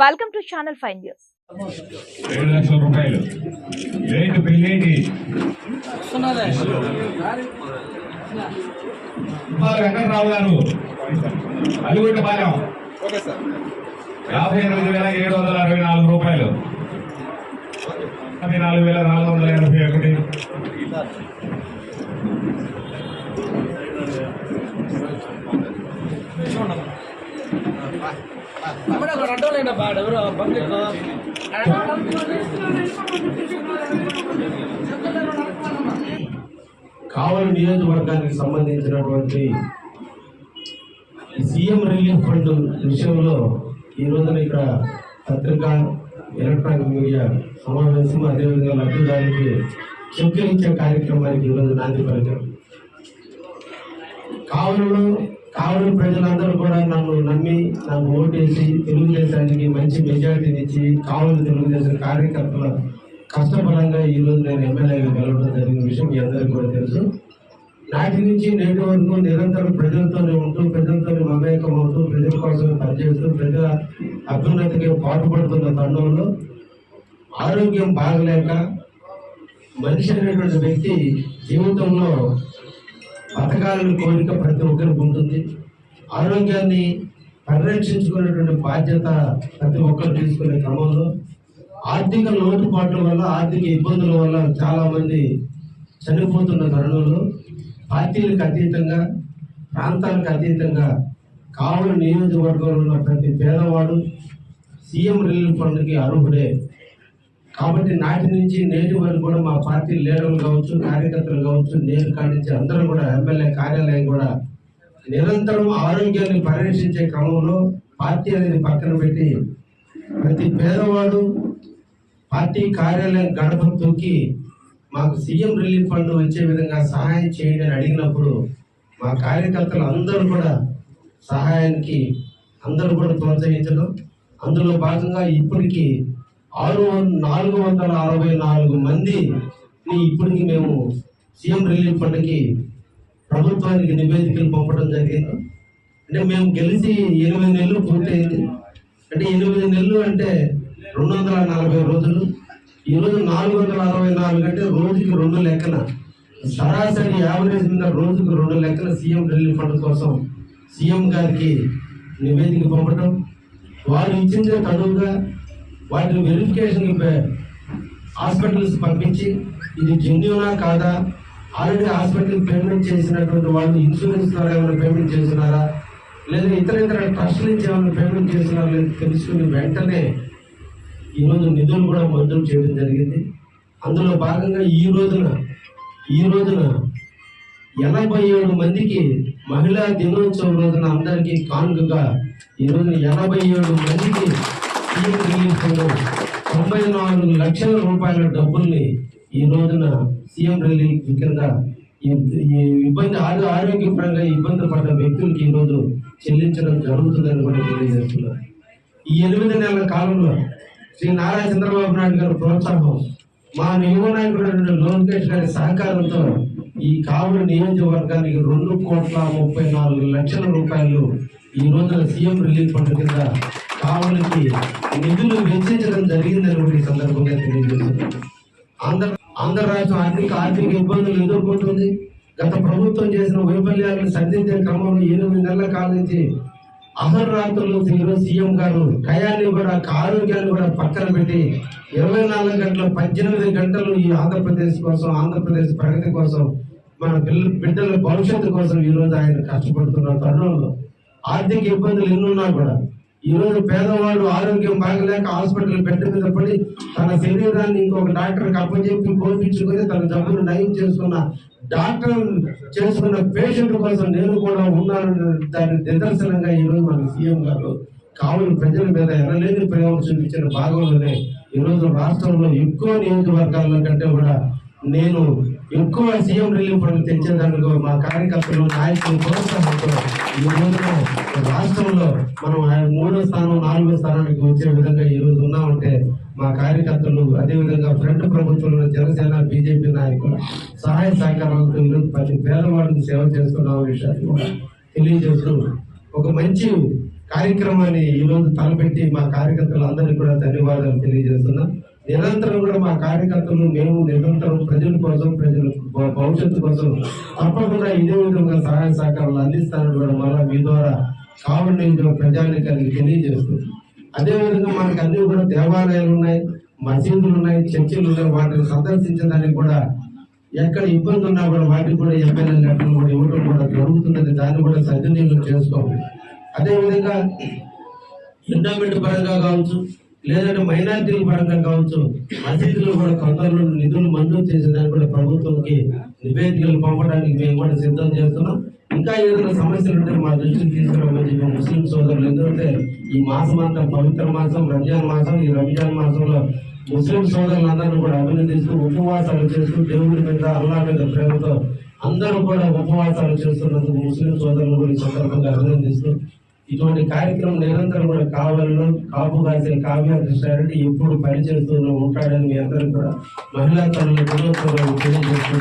Welcome to channel five news ఏడు లక్షల రూపాయలు. రేటు పెళ్ళేంటి? కుమార్ వెంకటరావు గారు. అలిగుంట పాలెం. యాభై ఎనిమిది వేల ఏడు వందల అరవై నాలుగు రూపాయలు. నాలుగు వేల నాలుగు వందల ఎనభై ఒకటి. కావలి నియోజకవర్గానికి సంబంధించినటువంటి సీఎం రిలీఫ్ ఫండ్ విషయంలో ఈ రోజున ఇక్కడ పత్రిక ఎలక్ట్రానిక్ మీడియా సమావేశం అదేవిధంగా లబ్ధిదారులకి చెక్కులు కార్యక్రమానికి ఈరోజు నాంది పలికారు. కావలిలో కావలి ప్రజలందరూ కూడా నన్ను నమ్మి నాకు ఓటేసి తెలుగుదేశానికి మంచి మెజార్టీని ఇచ్చి కావలి తెలుగుదేశం కార్యకర్తల కష్టపరంగా ఈరోజు నేను ఎమ్మెల్యేగా గెలవడం జరిగిన విషయం మీ అందరికీ కూడా తెలుసు. నాటి నుంచి నేటి వరకు నిరంతరం ప్రజలతోనే ఉంటూ ప్రజలతోనే మమేకం అవుతూ ప్రజల కోసమే పనిచేస్తూ ప్రజల అభ్యున్నతికి పాటుపడుతున్న తరుణంలో ఆరోగ్యం బాగలేక మనిషి అనేటువంటి వ్యక్తి జీవితంలో బతకాలని కోరిక ప్రతి ఒక్కరికి ఉంటుంది. ఆరోగ్యాన్ని పరిరక్షించుకునేటువంటి బాధ్యత ప్రతి ఒక్కరు తీసుకునే క్రమంలో ఆర్థిక లోటుపాట్ల వల్ల ఆర్థిక ఇబ్బందుల వల్ల చాలామంది చనిపోతున్న తరుణంలో పార్టీలకు అతీతంగా ప్రాంతాలకు అతీతంగా కావలి నియోజకవర్గంలో ఉన్న ప్రతి పేదవాడు సీఎం రిలీఫ్ ఫండ్కి అర్హుడే. కాబట్టి నాటి నుంచి నేటి వరకు కూడా మా పార్టీ లీడర్లు కావచ్చు కార్యకర్తలు కావచ్చు నేను కానించి అందరూ కూడా ఎమ్మెల్యే కార్యాలయం కూడా నిరంతరం ఆరోగ్యాన్ని పరిరక్షించే క్రమంలో పార్టీ అనేది పక్కన పెట్టి ప్రతి పేదవాడు పార్టీ కార్యాలయం గడప తొక్కి మాకు సీఎం రిలీఫ్ ఫండ్ వచ్చే విధంగా సహాయం చేయండి అని అడిగినప్పుడు మా కార్యకర్తలు అందరూ కూడా సహాయానికి అందరూ కూడా ప్రోత్సహించడం. అందులో భాగంగా ఇప్పటికీ ఆరు వం- నాలుగు వందల అరవై నాలుగు మంది ఇప్పటికి మేము సీఎం రిలీఫ్ ఫండ్కి ప్రభుత్వానికి నివేదికలు పంపడం జరిగింది. అంటే మేము గెలిచి ఎనిమిది నెలలు పూర్తయింది. అంటే ఎనిమిది నెలలు అంటే రెండు వందల నలభై రోజులు. ఈ రోజు నాలుగు వందల అరవై నాలుగు అంటే రోజుకి రెండు లెక్కన సరాసరి యావరేజ్ మీద రోజుకి రెండు లెక్కల సీఎం రిలీఫ్ ఫండ్ కోసం సీఎం గారికి నివేదిక పంపడం. వారు ఇచ్చిన తడువుగా వాటిని వెరిఫికేషన్ హాస్పిటల్స్ పంపించి ఇది జెన్యునా కాదా? ఆల్రెడీ హాస్పిటల్ పేమెంట్ చేసినటువంటి వాళ్ళు ఇన్సూరెన్స్ ద్వారా ఏమైనా పేమెంట్ చేస్తున్నారా? లేదా ఇతర ఇతర ట్రస్ట్ నుంచి ఏమైనా పేమెంట్ చేస్తున్నారా? లేదా తెలుసుకుని వెంటనే ఈరోజు నిధులు కూడా మంజూరు చేయడం జరిగింది. అందులో భాగంగా ఈ రోజున ఈ రోజున ఎనభై ఏడు మందికి మహిళా దినోత్సవం రోజున అందరికీ కానుకగా ఈ రోజున ఎనభై ఏడు మందికి సీఎం రిలీఫ్ తొంభై నాలుగు లక్షల రూపాయల డబ్బుల్ని ఈ రోజున సీఎం రిలీఫ్ కింద ఈ ఇబ్బంది ఆరో ఆరోగ్యపరంగా ఇబ్బంది పడ్డ వ్యక్తులకి ఈ రోజు చెల్లించడం జరుగుతుందని కూడా తెలియజేస్తున్నారు. ఈ ఎనిమిది నెలల కాలంలో శ్రీ నారా చంద్రబాబు నాయుడు గారి ప్రోత్సాహం మా యువ నాయకుడు లోకేష్ గారి సహకారంతో ఈ కావలి నియోజకవర్గానికి రెండు కోట్ల ముప్పై నాలుగు లక్షల రూపాయలు ఈ రోజున సీఎం రిలీఫ్ ఫండ్ కింద కావలికి నిధులు వెచ్చించడం జరిగిందని కూడా ఈ సందర్భంగా తెలియజేస్తున్నాను ఆంధ్ర ఆంధ్ర రాష్ట్రం ఆర్థిక ఆర్థిక ఇబ్బందులు ఎదుర్కొంటుంది. గత ప్రభుత్వం చేసిన వైఫల్యాలను సరిదిద్దే క్రమంలో ఎనిమిది నెలల కాలం నుంచి అహర్రాత్రులు ఈరోజు సీఎం గారు టయాన్ని కూడా ఆరోగ్యాన్ని కూడా పక్కన పెట్టి ఇరవై నాలుగు గంటలు పద్దెనిమిది గంటలు ఈ ఆంధ్రప్రదేశ్ కోసం ఆంధ్రప్రదేశ్ ప్రగతి కోసం మన పిల్ల బిడ్డల భవిష్యత్తు కోసం ఈ రోజు ఆయన కష్టపడుతున్న తరుణంలో ఆర్థిక ఇబ్బందులు ఎన్నున్నా కూడా ఈ రోజు పేదవాడు ఆరోగ్యం బాగలేక హాస్పిటల్ బెడ్ మీద పడి తన శరీరాన్ని ఇంకొక డాక్టర్కి అప్పచెప్పి కోపించుకొని తన జబ్బును నయం చేసుకున్న డాక్టర్ చేసుకున్న పేషెంట్ కోసం నేను కూడా ఉన్నాను దాని నిదర్శనంగా ఈ రోజు మన సీఎం గారు కావులు ప్రజల మీద ఎనలేని ప్రేమ చూపించిన భాగంలోనే ఈ రోజు రాష్ట్రంలో ఎక్కువ నియోజకవర్గాల్లో కంటే కూడా నేను ఎక్కువ సీఎం రిలీఫ్ ఫండ్ తెచ్చేదానికి మా కార్యకర్తలు నాయకులు ప్రోత్సాహంతో ఈ రోజున రాష్ట్రంలో మనం మూడో స్థానం నాలుగో స్థానానికి వచ్చే విధంగా ఈ రోజు ఉన్నామంటే మా కార్యకర్తలు అదేవిధంగా ఫ్రంట్ ప్రభుత్వంలో జనసేన బీజేపీ నాయకులు సహాయ సహకారాలతో ఈరోజు ప్రతి పేదవాడికి సేవ చేస్తున్న విషయాన్ని కూడా తెలియజేస్తూ ఒక మంచి కార్యక్రమాన్ని ఈ రోజు తలపెట్టి మా కార్యకర్తలందరికీ కూడా ధన్యవాదాలు తెలియజేస్తున్నాం. నిరంతరం కూడా మా కార్యకర్తలు మేము నిరంతరం ప్రజల కోసం ప్రజల భవిష్యత్తు కోసం తప్పకుండా ఇదే విధంగా సహాయ సహకారాలు అందిస్తారని కూడా మళ్ళీ మీ ద్వారా కావలి నియోజకవర్గ ప్రజానికానికి తెలియజేస్తుంది అదేవిధంగా మనకు అన్ని కూడా దేవాలయాలు ఉన్నాయి మసీదులు ఉన్నాయి చర్చిలు ఉన్నాయి వాటిని సందర్శించడానికి కూడా ఎక్కడ ఇబ్బంది ఉన్నా కూడా వాటికి కూడా ఎమ్మెల్యే లెటర్లు కూడా ఇవ్వడం కూడా జరుగుతున్నది దాన్ని కూడా సద్వినియోగం చేసుకోవాలి. అదేవిధంగా ఎండోమెంట్ పరంగా కావచ్చు లేదంటే మైనారిటీల పరంగా కావచ్చు. మసీదులు కూడా కొందరు నిధులు మంజూరు చేసేదానికి కూడా ప్రభుత్వంకి నివేదికలు పంపడానికి మేము కూడా సిద్ధం చేస్తున్నాం. ఇంకా ఏదైనా సమస్యలు ఉంటే మా దృష్టికి తీసుకురామని చెప్పి ముస్లిం సోదరులు ఎందుకంటే ఈ మాసం అంతా పవిత్ర మాసం రంజాన్ మాసం ఈ రంజాన్ మాసంలో ముస్లిం సోదరులందరినీ కూడా అభినందిస్తూ ఉపవాసాలు చేస్తూ దేవుడి మీద అల్లా మీద ప్రేమతో అందరూ కూడా ఉపవాసాలు చేస్తున్నందుకు ముస్లిం సోదరులు కూడా ఈ సందర్భంగా అభినందిస్తూ ఇటువంటి కార్యక్రమం నిరంతరం కూడా కావాలను కాపు కాసిన కావ్య కృష్ణారెడ్డి ఎప్పుడు పనిచేస్తూ ఉంటాడని మీ అందరూ కూడా మహిళా తల్లి దినోత్సవం తెలియజేస్తూ